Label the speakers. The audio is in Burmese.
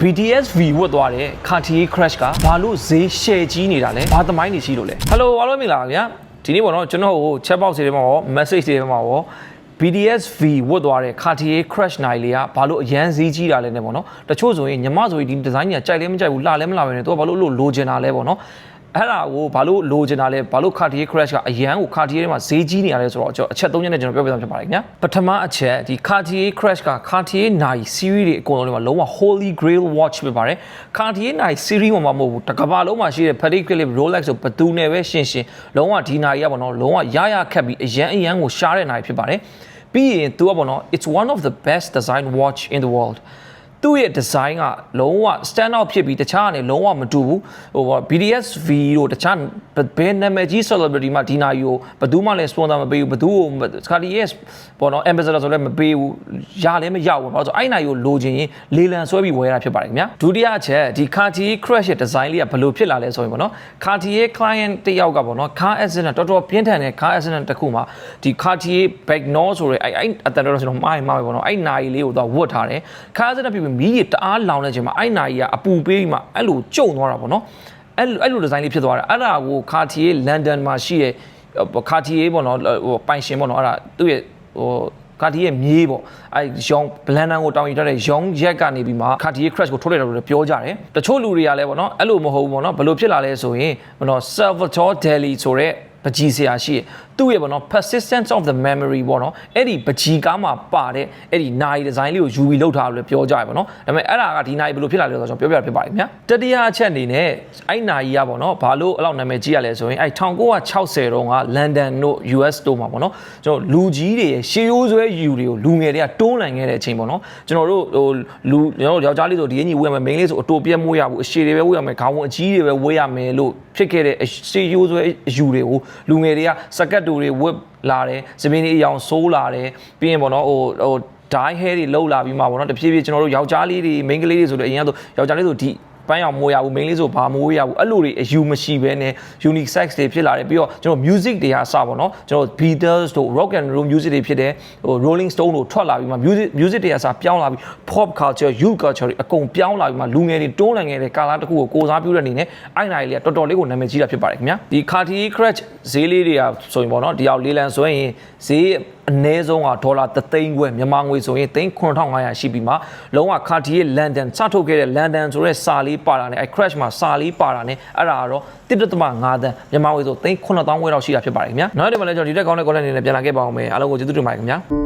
Speaker 1: BTSV ဝတ်သွားတဲ့ Cartier Crash ကဘာလို့ဈေး share ကြီးနေတာလဲဘာသမိုင်းနေရှိလို့လဲ Hello အားလုံးမင်္ဂလာပါဗျာဒီနေ့ပေါ့နော်ကျွန်တော်ကို chat box တွေထဲမှာရော message တွေထဲမှာရော BDSV ဝတ်သွားတဲ့ Cartier Crash နိုင်လေးကဘာလို့အရန်ဈေးကြီးတာလဲနဲ့ပေါ့နော်တချို့ဆိုရင်ညီမဆိုရင်ဒီ design ကြီးကကြိုက်လဲမကြိုက်ဘူးလှလဲမလှပဲနဲ့သူကဘာလို့လို့လိုချင်တာလဲပေါ့နော် အဲ့ဒါကိုဘာလို့လိုချင်တာလဲဘာလို့ Cartier Crash ကအရန်ကို Cartier ထဲမှာဈေးကြီးနေရလဲဆိုတော့ကျွန်တော်အချက်၃ချက်နဲ့ကျွန်တော်ပြောပြသွားဖြစ်ပါတယ်ခင်ဗျာပထမအချက်ဒီ Cartier Crash က Cartier နိုင် series တွေအကုန်လုံးတွေမှာလုံးဝ Holy Grail watch ဖြစ်ပါတယ် Cartier နိုင် series မှာမဟုတ်ဘူးတစ်ကမ္ဘာလုံးမှာရှိတဲ့ Patek Philippe Rolex ဆိုဘယ်သူနဲ့ပဲရှင်းရှင်းလုံးဝဒီနိုင်ကြီးကပေါ့နော်လုံးဝရရခက်ပြီးအရန်အရန်ကိုရှားတဲ့နိုင်ဖြစ်ပါတယ်ပြီးရင်သူကပေါ့နော် it's one of the best design watch in the world သူ့ရဲ့ design ကလုံးဝ stand out ဖြစ်ပြီးတခြားကနေလုံးဝမတူဘူးဟိုပေါ့ BDSV တို့တခြားဘယ်နာမည်ကြီး celebrity မှဒီနာယူကိုဘယ်သူမှလည်း sponsor မပေးဘူးဘယ်သူကိုခါဒီ yes ပေါ့နော် ambassador ဆိုလည်းမပေးဘူးရလည်းမရောက်ဘူးဘာလို့ဆိုအဲ့နာယူကိုလိုချင်ရင်လေလံဆွဲပြီးဝယ်ရတာဖြစ်ပါတယ်ခင်ဗျာဒုတိယအချက်ဒီ Cartier Crash ရဲ့ design လေးကဘယ်လိုဖြစ်လာလဲဆိုရင်ပေါ့နော် Cartier client တယောက်ကပေါ့နော် car accident တော်တော်ပြင်းထန်တဲ့ car accident တစ်ခုမှာဒီ Cartier Bagnol ဆိုတဲ့အဲ့အဲ့အတန်တော်ကျွန်တော်မှားရင်မှားပဲပေါ့နော်အဲ့နာရီလေးကိုတော့ဝတ်ထားတယ် car accident ဖြစ်ပြီးမီးကြီးတအားလောင်နေချိန်မှာအဲ့နာရီကအပူပေးပြီးမှအဲ့လိုကျုံသွားတာပေါ့နော်အဲ့လိုအဲ့လိုဒီဇိုင်းလေးဖြစ်သွားတာအဲ့ဒါကို Cartier London မှာရှိတဲ့ Cartier ပေါ့နော်ဟိုပိုင်ရှင်ပေါ့နော်အဲ့ဒါသူ့ရဲ့ဟို Cartier ရဲ့မြေးပေါ့အဲရောင်ဘလန်ဒန်ကိုတောင်းယူထားတဲ့ရောင်ရက်ကနေပြီးမှ Cartier Crash ကိုထုတ်လိုက်တာလို့လည်းပြောကြတယ်တချို့လူတွေကလည်းပေါ့နော်အဲ့လိုမဟုတ်ဘူးပေါ့နော်ဘယ်လိုဖြစ်လာလဲဆိုရင်ပေါ့နော် Salvatore Dali ဆိုတဲ့ ပကြီးဆရာရှိရသူ့ရဲ့ပေါ့နော် persistence of the memory ပေါ့နော်အဲ့ဒီပကြီးကားမှာပါတဲ့အဲ့ဒီနာရီဒီဇိုင်းလေးကိုယူပြီးလောက်ထားလို့လည်းပြောကြရပေါ့နော်ဒါပေမဲ့အဲ့ဒါကဒီနာရီဘယ်လိုဖြစ်လာလဲဆိုတော့ကျွန်တော်ပြောပြဖြစ်ပါတယ်ခင်ဗျာတတိယအချက်အနေနဲ့အဲ့နာရီကပေါ့နော်ဘာလို့အဲ့လောက်နာမည်ကြီးရလဲဆိုရင်အဲ့1960တုန်းက London တို့ US တို့မှာပေါ့နော်ကျွန်တော်လူကြီးတွေရဲ့ရှေးရိုးဆွဲယူတွေကိုလူငယ်တွေကတွန်းလှန်ခဲ့တဲ့အချိန်ပေါ့နော်ကျွန်တော်တို့ဟိုလူကျွန်တော်တို့ယောက်ျားလေးဆိုဒီအညီဝေးရမယ်မိန်းလေးဆိုအတူပြက်မွေးရဘူးအရှည်တွေပဲဝေးရမယ်ခေါင်းဝအကြီးတွေပဲဝေးရမယ်လို့ဖြစ်ခဲ့တဲ့ရှေးရိုးဆွဲယူတွေကိုလူငယ်တွေကစကတ်တူတွေဝတ်လာတယ်စပင်းလေးအယောင်ဆိုးလာတယ်ပြီးရင်ပေါ့နော်ဟိုဟို dye hair တွေလှုပ်လာပြီးမှပေါ့နော်တဖြည်းဖြည်းကျွန်တော်တို့ယောက်ျားလေးတွေမိန်းကလေးတွေဆိုတော့အရင်ကတော့ယောက်ျားလေးဆိုဒီ ပန်းအောင်မိုးရဘူးမိန်းလေးဆိုဘာမိုးရဘူးအဲ့လိုတွေအယူမရှိဘဲနဲ့ unique sex တွေဖြစ်လာတယ်ပြီးတော့ကျွန်တော် music တွေဟာစပါတော့ကျွန်တော် Beatles တို့ rock and roll music တွေဖြစ်တယ်ဟို Rolling Stone တို့ထွက်လာပြီးမှ music music တွေဟာစပြောင်းလာပြီး pop culture youth culture တွေအကုန်ပြောင်းလာပြီးမှလူငယ်တွေတွန်းလှန်ခဲ့တဲ့ကာလတစ်ခုကိုကိုစားပြုတဲ့အနေနဲ့အိုင်နိုင်လေးကတော်တော်လေးကိုနာမည်ကြီးတာဖြစ်ပါတယ်ခင်ဗျာဒီ Cartier Crash ဈေးလေးတွေကဆိုရင်ပေါ့နော်ဒီအောင်လေးလံဆိုရင်ဈေးအနည်းဆုံးကဒေါ်လာ3သိန်းခွဲမြန်မာငွေဆိုရင်3500ရှိပြီးမှလုံးဝ Cartier London စထုတ်ခဲ့တဲ့ London ဆိုတဲ့စာလေးပါတာနဲ့အဲ crash မှာစာလေးပါတာနဲ့အဲ့ဒါကတော့1.5တန်းမြန်မာငွေဆိုသိန်း9000ခွဲလောက်ရှိတာဖြစ်ပါတယ်ခင်ဗျာနောက်တစ်ခါလည်းကျွန်တော်ဒီတက်ကောင်းတဲ့ content အနေနဲ့ပြန်လာခဲ့ပါအောင်မယ်အားလုံးကိုကျေးဇူးတင်ပါတယ်ခင်ဗျာ